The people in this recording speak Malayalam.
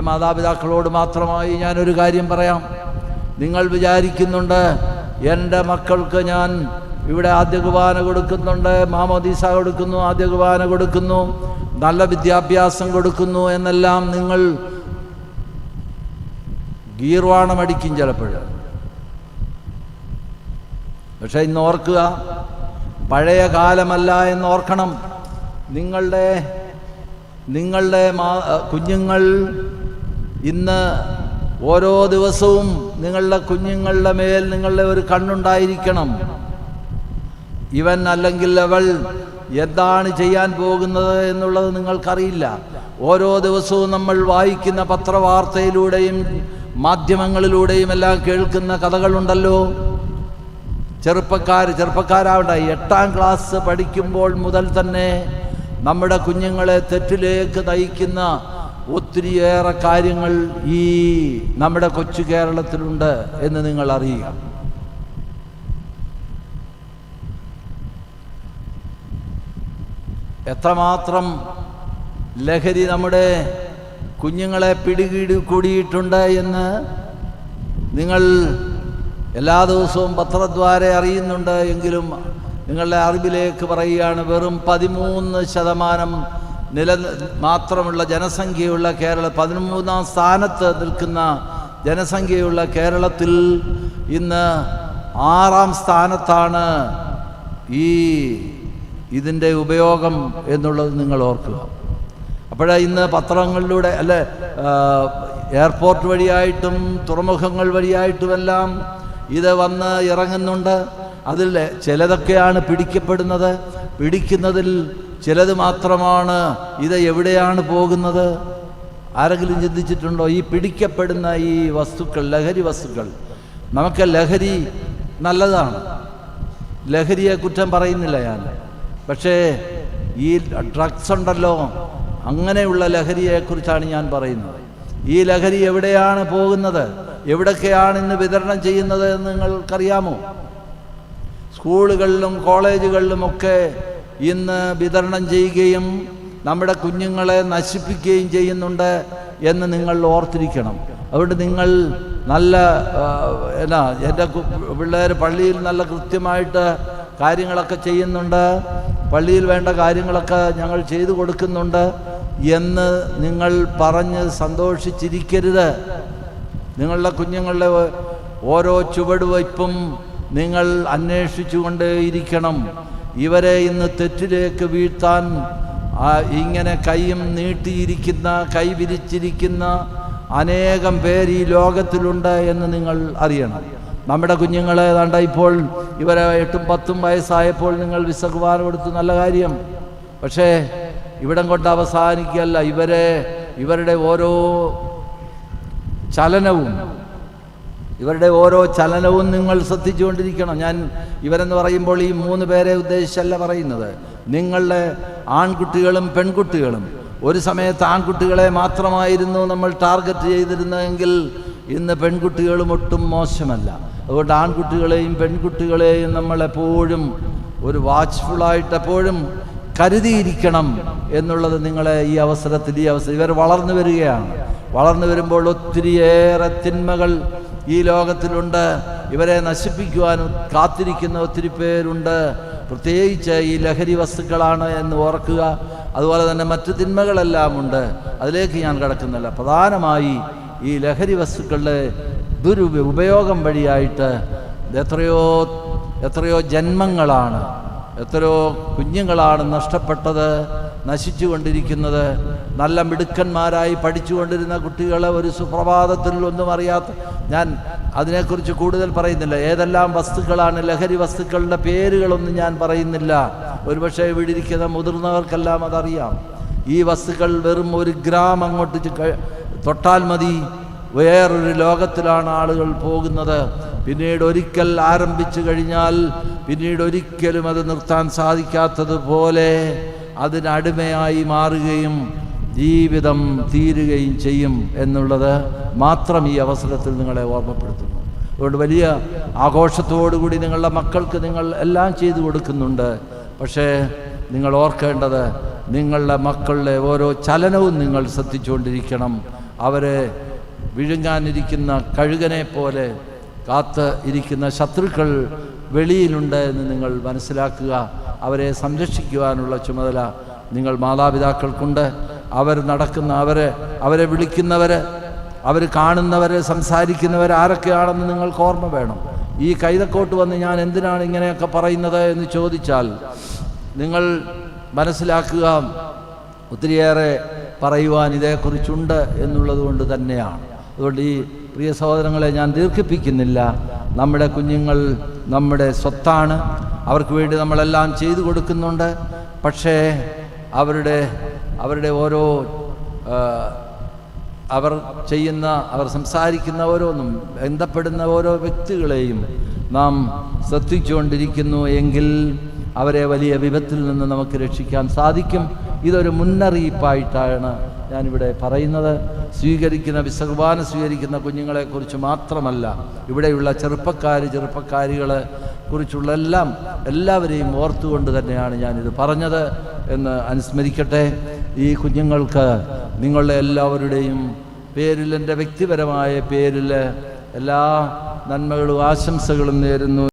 മാതാപിതാക്കളോട് മാത്രമായി ഞാനൊരു കാര്യം പറയാം. നിങ്ങൾ വിചാരിക്കുന്നുണ്ട് എന്റെ മക്കൾക്ക് ഞാൻ ഇവിടെ ആദ്യ കുർബാന കൊടുക്കുന്നുണ്ട് മാമോദീസ കൊടുക്കുന്നു ആദ്യ കുർബാന കൊടുക്കുന്നു നല്ല വിദ്യാഭ്യാസം കൊടുക്കുന്നു എന്നെല്ലാം നിങ്ങൾ ഗീർവാണം അടിക്കും ചിലപ്പോൾ. പക്ഷെ ഇന്ന് ഓർക്കുക പഴയ കാലമല്ല എന്ന് ഓർക്കണം. നിങ്ങളുടെ നിങ്ങളുടെ കുഞ്ഞുങ്ങൾ ഇന്ന് ഓരോ ദിവസവും നിങ്ങളുടെ കുഞ്ഞുങ്ങളുടെ മേൽ നിങ്ങളുടെ ഒരു കണ്ണുണ്ടായിരിക്കണം. ഇവൻ അല്ലെങ്കിൽ അവൾ എന്താണ് ചെയ്യാൻ പോകുന്നത് എന്നുള്ളത് നിങ്ങൾക്കറിയില്ല. ഓരോ ദിവസവും നമ്മൾ വായിക്കുന്ന പത്രവാർത്തയിലൂടെയും മാധ്യമങ്ങളിലൂടെയും എല്ലാം കേൾക്കുന്ന കഥകളുണ്ടല്ലോ. ചെറുപ്പക്കാർ ചെറുപ്പക്കാരാവണ്ട എട്ടാം ക്ലാസ് പഠിക്കുമ്പോൾ മുതൽ തന്നെ നമ്മുടെ കുഞ്ഞുങ്ങളെ തെറ്റിലേക്ക് നയിക്കുന്ന ഒത്തിരിയേറെ കാര്യങ്ങൾ ഈ നമ്മുടെ കൊച്ചു കേരളത്തിലുണ്ട് എന്ന് നിങ്ങൾ അറിയുക. എത്രമാത്രം ലഹരി നമ്മുടെ കുഞ്ഞുങ്ങളെ പിടികിടി കൂടിയിട്ടുണ്ട് എന്ന് നിങ്ങൾ എല്ലാ ദിവസവും പത്രദ്വാരെ അറിയുന്നുണ്ട് എങ്കിലും നിങ്ങളുടെ അറിവിലേക്ക് പറയുകയാണ് വെറും പതിമൂന്ന് ശതമാനം നില മാത്രമുള്ള ജനസംഖ്യയുള്ള കേരള പതിമൂന്നാം സ്ഥാനത്ത് നിൽക്കുന്ന ജനസംഖ്യയുള്ള കേരളത്തിൽ ഇന്ന് ആറാം സ്ഥാനത്താണ് ഈ ഇതിന്റെ ഉപയോഗം എന്നുള്ളത് നിങ്ങൾ ഓർക്കുക. അപ്പോഴേ ഇന്ന് പത്രങ്ങളിലൂടെ അല്ലെ എയർപോർട്ട് വഴിയായിട്ടും തുറമുഖങ്ങൾ വഴിയായിട്ടുമെല്ലാം ഇത് വന്ന് ഇറങ്ങുന്നുണ്ട്. അതിൽ ചിലതൊക്കെയാണ് പിടിക്കപ്പെടുന്നത്. പിടിക്കുന്നതിൽ ചിലത് മാത്രമാണ്. ഇത് എവിടെയാണ് പോകുന്നത്? ആരെങ്കിലും ചിന്തിച്ചിട്ടുണ്ടോ? ഈ പിടിക്കപ്പെടുന്ന ഈ വസ്തുക്കൾ ലഹരി വസ്തുക്കൾ. നമുക്ക് ലഹരി നല്ലതാണ്. ലഹരിയെ കുറ്റം പറയുന്നില്ല ഞാൻ. പക്ഷേ ഈ ഡ്രഗ്സ് ഉണ്ടല്ലോ. അങ്ങനെയുള്ള ലഹരിയെക്കുറിച്ചാണ് ഞാൻ പറയുന്നത്. ഈ ലഹരി എവിടെയാണ് പോകുന്നത്? എവിടൊക്കെയാണ് ഇന്ന് വിതരണം ചെയ്യുന്നത് എന്ന് നിങ്ങൾക്കറിയാമോ? സ്കൂളുകളിലും കോളേജുകളിലുമൊക്കെ ഇന്ന് വിതരണം ചെയ്യുകയും നമ്മുടെ കുഞ്ഞുങ്ങളെ നശിപ്പിക്കുകയും ചെയ്യുന്നുണ്ട് എന്ന് നിങ്ങൾ ഓർത്തിരിക്കണം. അതുകൊണ്ട് നിങ്ങൾ നല്ല എന്നാ എന്റെ പിള്ളേർ പള്ളിയിൽ നല്ല കൃത്യമായിട്ട് കാര്യങ്ങളൊക്കെ ചെയ്യുന്നുണ്ട്. പള്ളിയിൽ വേണ്ട കാര്യങ്ങളൊക്കെ ഞങ്ങൾ ചെയ്തു കൊടുക്കുന്നുണ്ട് എന്ന് നിങ്ങൾ പറഞ്ഞ് സന്തോഷിച്ചിരിക്കരുത്. നിങ്ങളുടെ കുഞ്ഞുങ്ങളുടെ ഓരോ ചുവടുവയ്പും നിങ്ങൾ അന്വേഷിച്ചു കൊണ്ടേയിരിക്കണം ഇവരെ ഇന്ന് തെറ്റിലേക്ക് വീഴ്ത്താൻ ഇങ്ങനെ കൈയും നീട്ടിയിരിക്കുന്ന കൈവിരിച്ചിരിക്കുന്ന അനേകം പേര് ഈ ലോകത്തിലുണ്ട് എന്ന് നിങ്ങൾ അറിയണം. നമ്മുടെ കുഞ്ഞുങ്ങളെ ഏതാണ്ട് ഇപ്പോൾ ഇവരെ എട്ടും പത്തും വയസ്സായപ്പോൾ നിങ്ങൾ വിശകുമാരം കൊടുത്തു നല്ല കാര്യം. പക്ഷേ ഇവിടം കൊണ്ട് അവസാനിക്കുകയല്ല ഇവരെ ഇവരുടെ ഓരോ ചലനവും ഇവരുടെ ഓരോ ചലനവും നിങ്ങൾ ശ്രദ്ധിച്ചുകൊണ്ടിരിക്കണം. ഞാൻ ഇവരെന്ന് പറയുമ്പോൾ ഈ മൂന്ന് പേരെ ഉദ്ദേശിച്ചല്ല പറയുന്നത്. നിങ്ങളുടെ ആൺകുട്ടികളും പെൺകുട്ടികളും ഒരു സമയത്ത് ആൺകുട്ടികളെ മാത്രമായിരുന്നു നമ്മൾ ടാർഗറ്റ് ചെയ്തിരുന്നതെങ്കിൽ ഇന്ന് പെൺകുട്ടികളും ഒട്ടും മോശമല്ല. അതുകൊണ്ട് ആൺകുട്ടികളെയും പെൺകുട്ടികളെയും നമ്മൾ എപ്പോഴും ഒരു വാച്ച്ഫുള്ളായിട്ട് എപ്പോഴും കരുതിയിരിക്കണം എന്നുള്ളത് നിങ്ങളെ ഈ അവസരത്തിൽ ഈ അവസരം ഇവർ വളർന്നു വരികയാണ്. വളർന്നു വരുമ്പോൾ ഒത്തിരിയേറെ തിന്മകൾ ഈ ലോകത്തിലുണ്ട്. ഇവരെ നശിപ്പിക്കുവാൻ കാത്തിരിക്കുന്ന ഒത്തിരി പേരുണ്ട്. പ്രത്യേകിച്ച് ഈ ലഹരി വസ്തുക്കളാണ് എന്ന് ഓർക്കുക. അതുപോലെ തന്നെ മറ്റു തിന്മകളെല്ലാം ഉണ്ട് അതിലേക്ക് ഞാൻ കടക്കുന്നില്ല. പ്രധാനമായി ഈ ലഹരി വസ്തുക്കളുടെ ദുരു ഉപയോഗം വഴിയായിട്ട് എത്രയോ എത്രയോ ജന്മങ്ങളാണ് എത്രയോ കുഞ്ഞുങ്ങളാണ് നഷ്ടപ്പെട്ടത്. നശിച്ചു കൊണ്ടിരിക്കുന്നത് നല്ല മിടുക്കന്മാരായി പഠിച്ചുകൊണ്ടിരുന്ന കുട്ടികളെ ഒരു സുപ്രഭാതത്തിൽ ഒന്നും അറിയാത്ത ഞാൻ അതിനെക്കുറിച്ച് കൂടുതൽ പറയുന്നില്ല. ഏതെല്ലാം വസ്തുക്കളാണ് ലഹരി വസ്തുക്കളുടെ പേരുകളൊന്നും ഞാൻ പറയുന്നില്ല. ഒരുപക്ഷെ ഇവിടെ മുതിർന്നവർക്കെല്ലാം അതറിയാം. ഈ വസ്തുക്കൾ വെറും ഒരു ഗ്രാം അങ്ങോട്ട് തൊട്ടാൽ മതി. വേറൊരു ലോകത്തിലാണ് ആളുകൾ പോകുന്നത്. പിന്നീട് ഒരിക്കൽ ആരംഭിച്ചു കഴിഞ്ഞാൽ പിന്നീട് ഒരിക്കലും അത് നിർത്താൻ സാധിക്കാത്തതുപോലെ അതിനടിമയായി മാറുകയും ജീവിതം തീരുകയും ചെയ്യും എന്നുള്ളത് മാത്രം ഈ അവസരത്തിൽ നിങ്ങളെ ഓർമ്മപ്പെടുത്തുന്നു. അതുകൊണ്ട് വലിയ ആഘോഷത്തോടുകൂടി നിങ്ങളുടെ മക്കൾക്ക് നിങ്ങൾ എല്ലാം ചെയ്തു കൊടുക്കുന്നുണ്ട്. പക്ഷേ നിങ്ങൾ ഓർക്കേണ്ടത് നിങ്ങളുടെ മക്കളുടെ ഓരോ ചലനവും നിങ്ങൾ ശ്രദ്ധിച്ചുകൊണ്ടിരിക്കണം. അവരെ വിഴുങ്ങാനിരിക്കുന്ന കഴുകനെ പോലെ കാത്ത് ഇരിക്കുന്ന ശത്രുക്കൾ വെളിയിലുണ്ട് എന്ന് നിങ്ങൾ മനസ്സിലാക്കുക. അവരെ സംരക്ഷിക്കുവാനുള്ള ചുമതല നിങ്ങൾ മാതാപിതാക്കൾക്കുണ്ട്. അവർ നടക്കുന്ന അവരെ അവരെ വിളിക്കുന്നവർ അവർ കാണുന്നവരെ സംസാരിക്കുന്നവർ ആരൊക്കെയാണെന്ന് നിങ്ങൾക്ക് ഓർമ്മ വേണം. ഈ കൈതക്കോട്ട് വന്ന് ഞാൻ എന്തിനാണ് ഇങ്ങനെയൊക്കെ പറയുന്നത് എന്ന് ചോദിച്ചാൽ നിങ്ങൾ മനസ്സിലാക്കുക ഒത്തിരിയേറെ പറയുവാൻ ഇതേക്കുറിച്ചുണ്ട് എന്നുള്ളത് കൊണ്ട് തന്നെയാണ്. അതുകൊണ്ട് ഈ പ്രിയ സഹോദരങ്ങളെ ഞാൻ ദീർഘിപ്പിക്കുന്നില്ല. നമ്മുടെ കുഞ്ഞുങ്ങൾ നമ്മുടെ സ്വത്താണ്. അവർക്ക് വേണ്ടി നമ്മളെല്ലാം ചെയ്തു കൊടുക്കുന്നുണ്ട്. പക്ഷേ അവരുടെ അവരുടെ ഓരോ അവർ ചെയ്യുന്ന അവർ സംസാരിക്കുന്ന ഓരോന്നും ബന്ധപ്പെടുന്ന ഓരോ വ്യക്തികളെയും നാം ശ്രദ്ധിച്ചുകൊണ്ടിരിക്കുന്നു എങ്കിൽ അവരെ വലിയ വിപത്തിൽ നിന്ന് നമുക്ക് രക്ഷിക്കാൻ സാധിക്കും. ഇതൊരു മുന്നറിയിപ്പായിട്ടാണ് ഞാനിവിടെ പറയുന്നത്. സ്വീകരിക്കുന്ന വിസർവാന സ്വീകരിക്കുന്ന കുഞ്ഞുങ്ങളെക്കുറിച്ച് മാത്രമല്ല ഇവിടെയുള്ള ചെറുപ്പക്കാർ ചെറുപ്പക്കാരികളെ കുറിച്ചുള്ള എല്ലാം എല്ലാവരെയും ഓർത്തുകൊണ്ട് തന്നെയാണ് ഞാനിത് പറഞ്ഞത് എന്ന് അനുസ്മരിക്കട്ടെ. ഈ കുഞ്ഞുങ്ങൾക്ക് നിങ്ങളുടെ എല്ലാവരുടെയും പേരിൽ എന്റെ വ്യക്തിപരമായ പേരിൽ എല്ലാ നന്മകളും ആശംസകളും നേരുന്നു.